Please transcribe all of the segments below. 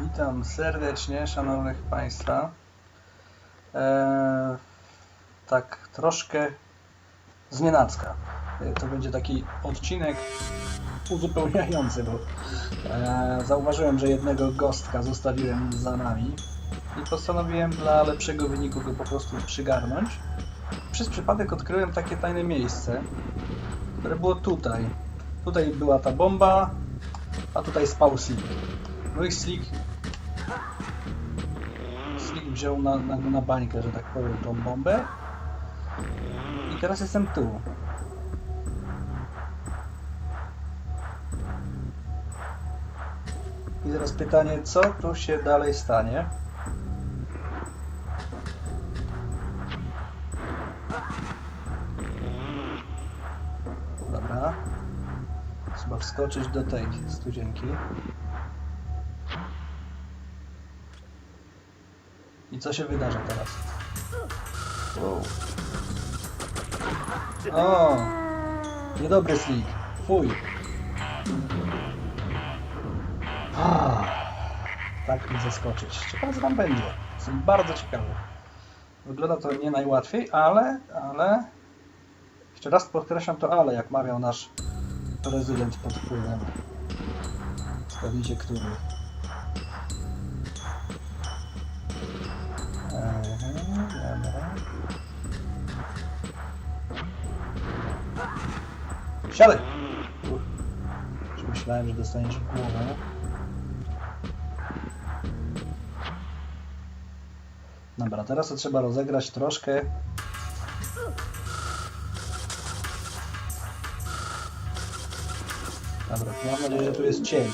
Witam serdecznie, szanownych Państwa. Eee, tak troszkę znienacka. E, To będzie taki odcinek uzupełniający, bo e, zauważyłem, że jednego gostka zostawiłem za nami i postanowiłem dla lepszego wyniku go po prostu przygarnąć. Przez przypadek odkryłem takie tajne miejsce, które było tutaj. Tutaj była ta bomba, a tutaj spał Slick. No i Slick wziął na, na, na bańkę, że tak powiem, tą bombę. I teraz jestem tu. I teraz pytanie, co tu się dalej stanie? Dobra. Trzeba wskoczyć do tej studzienki. I co się wydarzy teraz? Wow. O! Niedobry slik. Fuj. Ah, Tak mi zaskoczyć. Ciekawe co tam będzie. Jestem bardzo ciekawy. Wygląda to nie najłatwiej, ale, ale... Jeszcze raz podkreślam to ale, jak mawiał nasz prezydent pod wpływem. Sprawicie, który. Siadaj! Myślałem, że dostaniesz w głowę. Dobra, teraz to trzeba rozegrać troszkę. Dobra, mam nadzieję, że tu jest cień.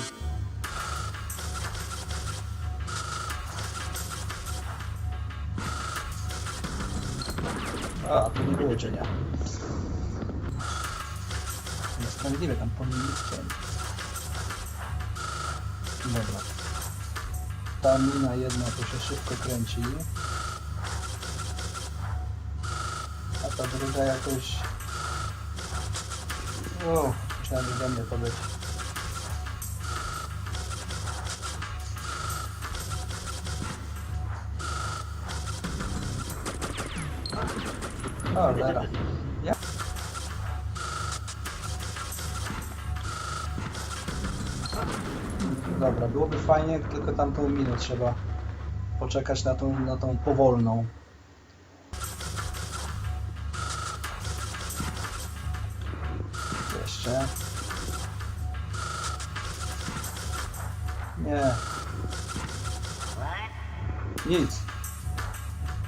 A, tu nie było cienia. Niesprawiedliwe, tam powinien być. Dobra. Ta mina jedna to się szybko kręci. A ta druga jakoś... O, myślałem, że do mnie poleci. O, zera. Ja? Dobra, byłoby fajnie, tylko tamtą minę trzeba poczekać na tą, na tą powolną. Jeszcze. Nie. Nic.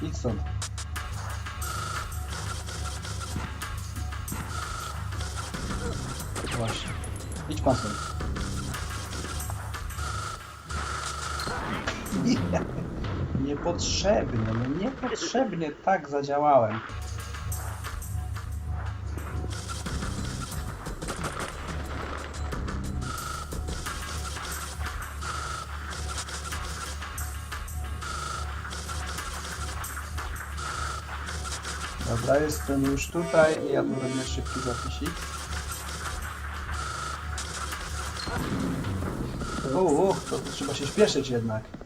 Idź stąd. Właśnie. Idź pan stąd. niepotrzebnie, no niepotrzebnie tak zadziałałem. Dobra, jestem już tutaj i ja tu robię szybki zapisik. Uuu, to trzeba się śpieszyć jednak.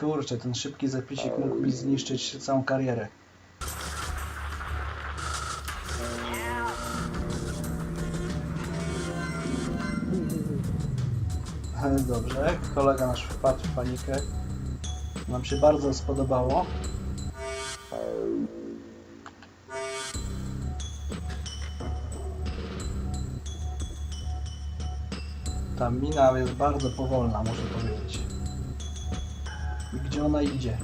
Kurczę, ten szybki zapisik mógł mi zniszczyć całą karierę. Dobrze, kolega nasz wpadł w panikę. Nam się bardzo spodobało. Ta mina jest bardzo powolna, muszę powiedzieć. Gdzie ona idzie?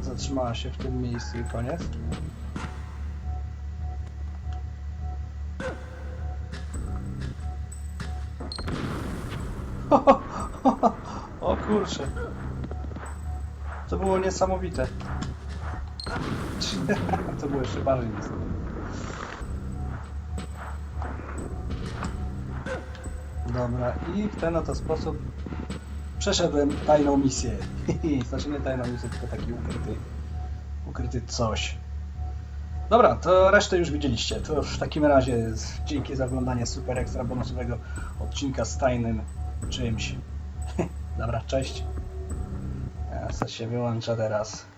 Zatrzymała się w tym miejscu i koniec. O kurczę. To było niesamowite. To było jeszcze bardziej niesamowite. Dobra, i w ten oto sposób przeszedłem tajną misję. znaczy nie tajną misję, tylko taki ukryty, ukryty coś. Dobra, to resztę już widzieliście. To w takim razie dzięki za oglądanie super ekstra bonusowego odcinka z tajnym czymś. Dobra, cześć. Ja sobie się wyłączę teraz.